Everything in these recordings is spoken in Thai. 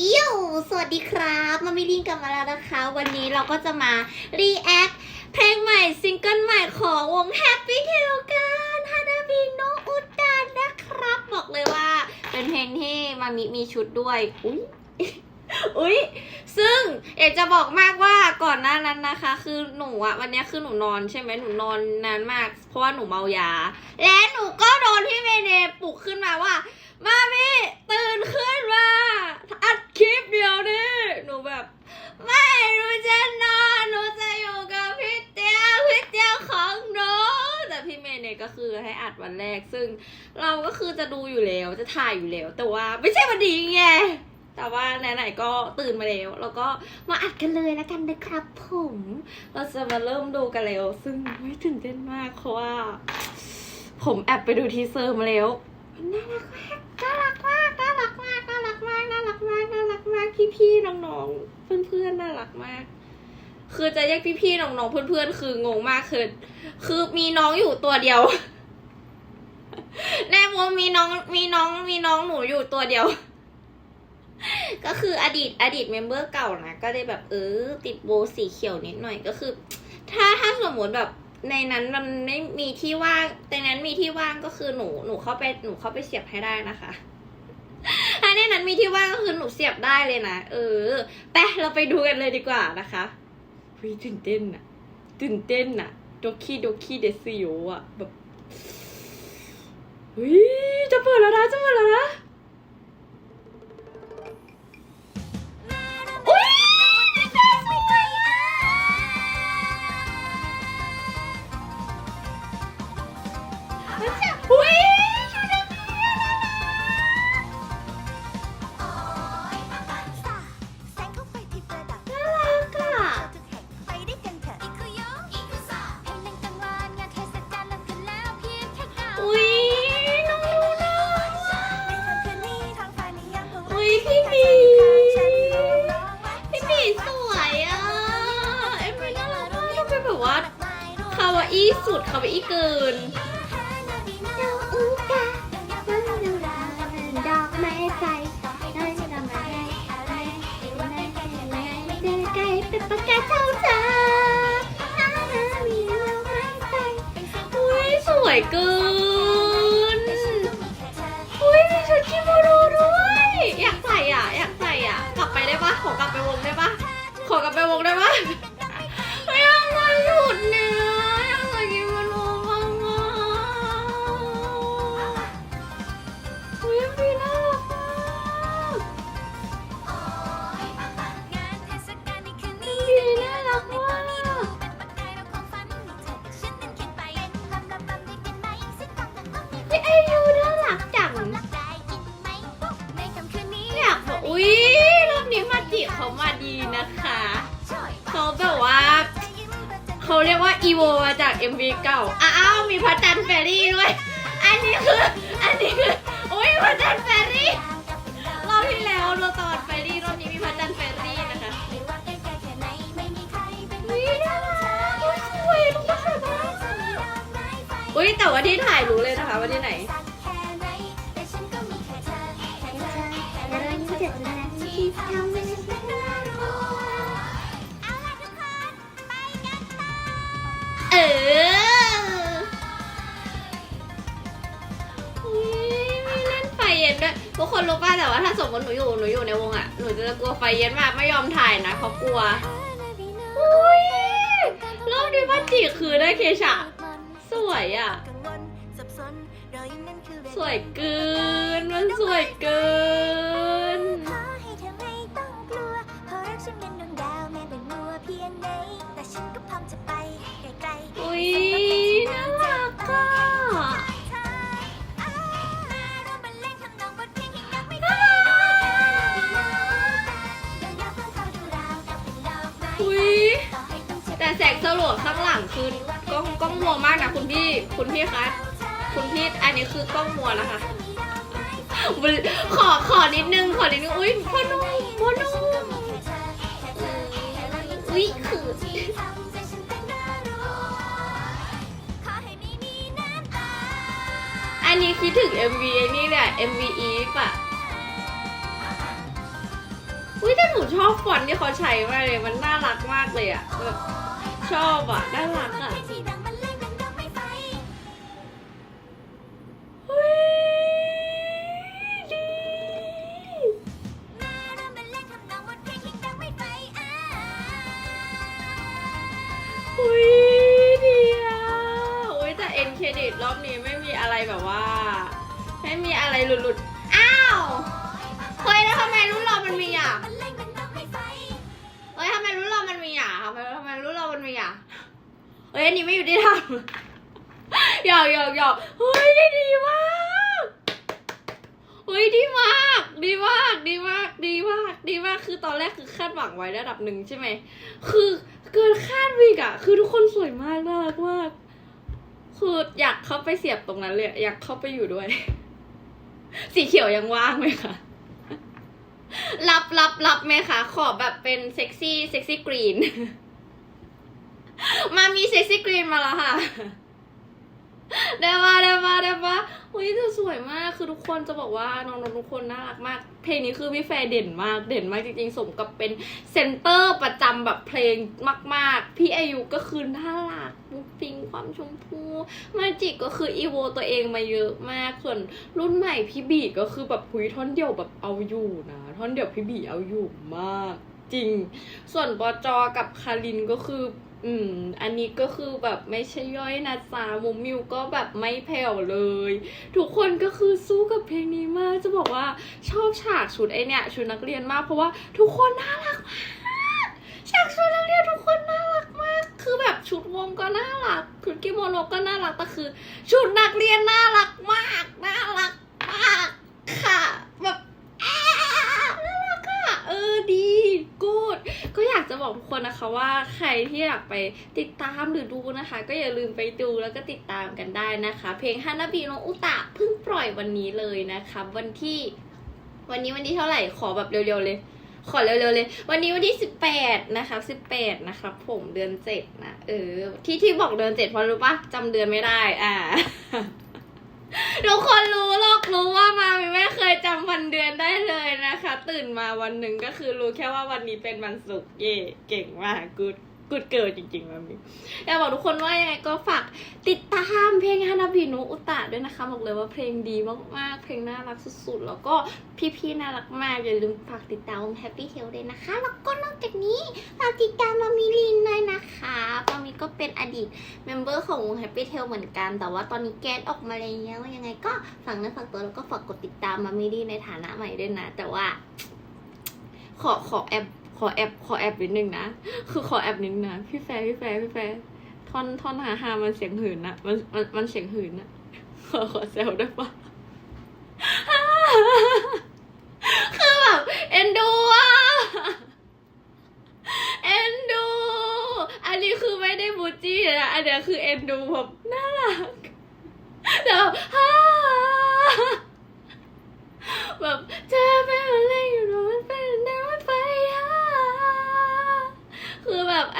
โย่สวัสดีครับ มามิลินกลับมาแล้วนะคะ วันนี้เราก็จะมา react เพลงใหม่ซิงเกิลใหม่ของวง Happy t a l กันฮานาบิโนอุตานะครับ บอกเลยว่าเป็นเพลงที่มามิมีชุดด้วย อุ้ยอุ้ยซึ่งอยากจะบอกมากว่าก่อนหน้านั้นนะคะ คือหนูอะวันนี้คือหนูนอนใช่ไหมหนูนอนนานมาก เพราะว่าหนูเมายา และหนูก็โดนพี่เมเนปลุกขึ้นมาว่า มามิตื่นขึ้นมาอัดคลิปเดียวดิหนูแบบ ไม่หนูจะนอนหนูจะอยู่กับพี่เตียพี่เตียของหนูแต่พี่เมย์เนี่ยก็คือให้อัดวันแรกซึ่ง เราก็คือจะดูอยู่แล้วจะถ่ายอยู่แล้ว แต่ว่าไม่ใช่วันนี้ไงแต่ว่าไหนๆก็ตื่นมาแล้ว แล้วก็มาอัดกันเลยแล้วกันนะครับผม เราจะมาเริ่มดูกันแล้ว ซึ่งไม่ตื่นเต้นมากเพราะว่า ผมแอบไปดูทีเซอร์มาแล้วน่ารักมาก พี่ๆน้องๆเพื่อนๆน่ารักมาก คือจะเรียกพี่ๆน้องๆเพื่อนๆคืองงมากคือคือมีน้องอยู่ตัวเดียวในวงมีน้องมีน้องมีน้องหนูอยู่ตัวเดียว ก็คืออดีตอดีตเมมเบอร์เก่านะก็ได้แบบเออ ติดโบสีเขียวนิดหน่อยก็คือ ถ้าถ้าสมมติแบบในนั้นมันไม่มีที่ว่างในนั้นมีที่ว่างก็คือหนูหนูเข้าไปหนูเข้าไปเสียบให้ได้นะคะ ในนั้นมีที่ว่างก็คือหนูเสียบได้เลยนะ เออไปเราไปดูกันเลยดีกว่านะคะวิตื่นเต้นอะตื่นเต้นอะโดคีโดคีเดซิโออะแบบวิจะเปิดแล้วนะจะเปิดแล้วนะ วยเกินอุ้ยมีชุดกิโมโนด้วย อยากใส่อะ อยากใส่อะ กลับไปได้ปะขอกลับไปวงได้ปะขอกลับไปวงได้ปะไม่เอามาหลุดเนี่ยอยากใส่กิโมโนบ้างอะอุ้ยมีน่ารักมากงานเทศกาลในคืนนี้มีน่ารักมาก เขาเรียกว่าอีโวมาจาก MV เก่า อ้าวมีพระจันทร์แฟรี่ด้วย อันนี้คือ อันนี้คืออุ้ยพระจันทร์แฟรี่ รอบที่แล้วเราตอนแฟรี่รอบนี้มีพระจันทร์แฟรี่นะคะอุ้ยน่ารักอุ้ยสวยลูกก็สวยมากอุ้ยแต่ว่าที่ถ่ายรู้เลยนะคะว่าที่ไหนเอ ทุกคนรู้ป่ะแต่ว่าถ้าสมมติหนูอยู่หนูอยู่ในวงอะหนูจะกลัวไฟเย็นมากไม่ยอมถ่ายนะเพราะกลัวอุ้ยรอบนี้มันจีคือได้เคชะสวยอะสวยเกินมันสวยเกิน อุ้ยแต่แสงสลัวข้างหลังคือกล้องกล้องมัวมากนะคุณพี่คุณพี่คะคุณพี่อันนี้คือกล้องมัวนะคะ ขอขอนิดนึงขอนิดนึงอุ้ยพ่อนุ่มพ่อนุ่มอุ้ยคืออันนี้คิดถึง MV ไอ้นี่แหละ MV Eve อะ อุ้ยแต่หนูชอบฟอนต์ที่เขาใช้มากเลยมันน่ารักมากเลยอะแบบชอบอะน่ารักอะที่ดังมันเล่นเป็นดอกไม้ยดีอะอุ้ยแต่เอ็นเครดิตรอบนี้ไม่มีอะไรแบบว่า ไม่มีอะไรหลุดๆ อ้าว เฮ้ยแล้วทำไมรุ่นเรามันมีอะมันเล่นเป็นดอกไม้ไฟเฮ้ยทำไมรุ่นเรามันมีอะทำไมทำไมรุ่นเรามันมีอะเฮ้ยอันนี้ไม่อยู่ที่ทำหยอกหยอกหยอกเฮ้ยดีมากเฮ้ยดีมาก ดีมาก ดีมาก ดีมาก ดีมาก คือตอนแรกคือคาดหวังไว้ระดับหนึ่งใช่ไหม คือเกินคาดวิกอะคือทุกคนสวยมาก น่ารักมาก คืออยากเข้าไปเสียบตรงนั้นเลย อยากเข้าไปอยู่ด้วย สีเขียวยังว่างไหมคะ รับรับรับไหมคะ ขอแบบเป็นเซ็กซี่เซ็กซี่กรีน มามีเซ็กซี่กรีนมาแล้วค่ะ ได้มาได้มาได้มาอุ้ยเธอสวยมาก คือทุกคนจะบอกว่าน้องๆทุกคนน่ารักมาก เพลงนี้คือพี่แฟร์เด่นมาก เด่นมากจริงๆ สมกับเป็นเซนเตอร์ประจำแบบเพลงมาก ๆ พี่อายุก็คือน่ารักมุกปิงความชมพูมาจิกก็คืออีโวตัวเองมาเยอะมาก ส่วนรุ่นใหม่พี่บีก็คือแบบคุยท่อนเดียวแบบเอาอยู่นะ ท่อนเดียวพี่บีเอาอยู่มาก จริง ส่วนบอจอกับคารินก็คือ อืม อันนี้ก็คือแบบไม่ใช่ย่อยนะจ๊ะมุมมิวก็แบบไม่แผ่วเลย ทุกคนก็คือสู้กับเพลงนี้มาก จะบอกว่าชอบฉากชุดไอเนี่ยชุดนักเรียนมากเพราะว่าทุกคนน่ารักมากฉากชุดนักเรียนทุกคนน่ารักมาก คือแบบชุดวงก็น่ารักชุดกิโมโนก็น่ารักแต่คือ ชุดนักเรียนน่ารักมากน่ารักมากค่ะ แบบอ้าน่ารักอะเออดีกูด ก็อยากจะ บอกทุกคนนะคะว่าใครที่อยากไปติดตามหรือดูนะคะ ก็อย่าลืมไปดูแล้วก็ติดตามกันได้นะคะ เพลงฮานาบิโนอุตะเพิ่งปล่อยวันนี้เลยนะคะวันที่ วันนี้วันที่เท่าไหร่ขอแบบเร็วๆเลย ขอเร็วๆเลย วันนี้วันที่สิบแปดนะคะสิบแปดนะครับผมเดือนเจ็ดนะเออที่ที่บอกเดือนเจ็ดเพราะรู้ปะจำเดือนไม่ได้อ่า ทุกคนรู้หรอกรู้ว่ามามีไม่เคยจำวันเดือนได้เลยนะคะ ตื่นมาวันหนึ่งก็คือรู้แค่ว่าวันนี้เป็นวันศุกร์เย่เก่งมากกูด กูดเกิดจริงๆมามีอยากบอกทุกคนว่ายังไงก็ฝากติดตามเพลงฮานาบิโนอุตะด้วยนะคะ บอกเลยว่าเพลงดีมากๆ เพลงน่ารักสุดๆ แล้วก็พี่ๆ น่ารักมาก อย่าลืมฝากติดตาม Happy Tail ด้วยนะคะ แล้วก็นอกจากนี้ฝากติดตามมามิลินด้วยนะคะมามิก็เป็นอดีตเมมเบอร์ของวง Happy Tail เหมือนกัน แต่ว่าตอนนี้แก๊สออกมาแล้วยังไงก็ฝากเนื้อฝากตัวแล้วก็ฝากกดติดตามมามิดีในฐานะใหม่ด้วยนะ แต่ว่า ขอขอแอบ อแอบขอแอบนิดนึงนะ คือขอแอบนิดนึงนะพี่แฟร์พี่แฟร์พี่แฟร์ท่อนท่อนหาหามันเสียงหืนนะมันมันมันเสียงหืนนะขอขอแซวได้ปะคือแบบเอ็นดูอะเอ็นดู อันนี้คือไม่ได้บูจี้นะอันเนี้ยคือเอ็นดูแบบน่ารักแล้วฮ่าแบบ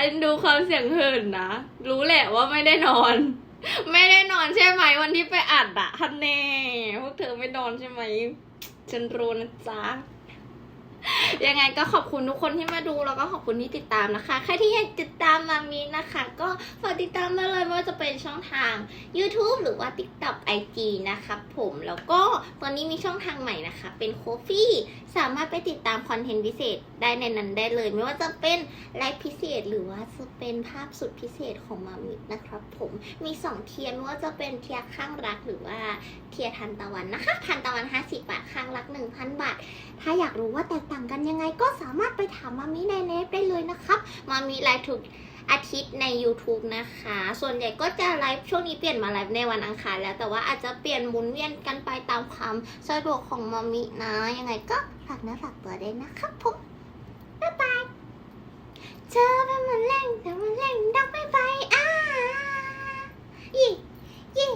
อแบบเอ็นดูความเสียงเหินนะ รู้แหละว่าไม่ได้นอน ไม่ได้นอนใช่ไหมวันที่ไปอัดอะฮันแน่พวกเธอไม่นอนใช่ไหมฉันรู้นะจ๊ะ ยังไงก็ขอบคุณทุกคนที่มาดูแล้วก็ขอบคุณที่ติดตามนะคะ ใครที่อยากติดตามมามีนะคะ ก็ฝากติดตามได้เลยไม่ว่าจะเป็นช่องทาง YouTube หรือว่า TikTok IG นะคะผมแล้วก็ตอนนี้มีช่องทางใหม่นะคะ เป็น c o f ี e สามารถไปติดตามคอนเทนต์พิเศษได้ในนั้นได้เลย ไม่ว่าจะเป็นไลฟ์พิเศษ หรือว่าจะเป็นภาพสุดพิเศษของมามินะครับผมมี2เทียร์ว่าจะเป็นเทียร์ข้างรักหรือว่าเทียร์ทันตะวันนะคะทันตะวัน 50 บาทข้างรัก 1,000 บาท ถ้าอยากรู้ว่าแตกต่างกันยังยังไงก็สามารถไปถามมามิในเน็ตได้เลยนะครับ มามิไลฟ์ทุกอาทิตย์ใน YouTube นะคะ ส่วนใหญ่ก็จะไลฟ์ช่วงนี้เปลี่ยนมาไลฟ์ในวันอังคารแล้วแต่ว่าอาจจะเปลี่ยนหมุนเวียนกันไปตามความสะดวกของมามินะ ยังไงก็ฝากนะฝากตัวได้นะครับผมบ๊ายบายเจอเป็นมันเล่งแต่มันเล่งดักไม่ไปอ่ายี่ยี่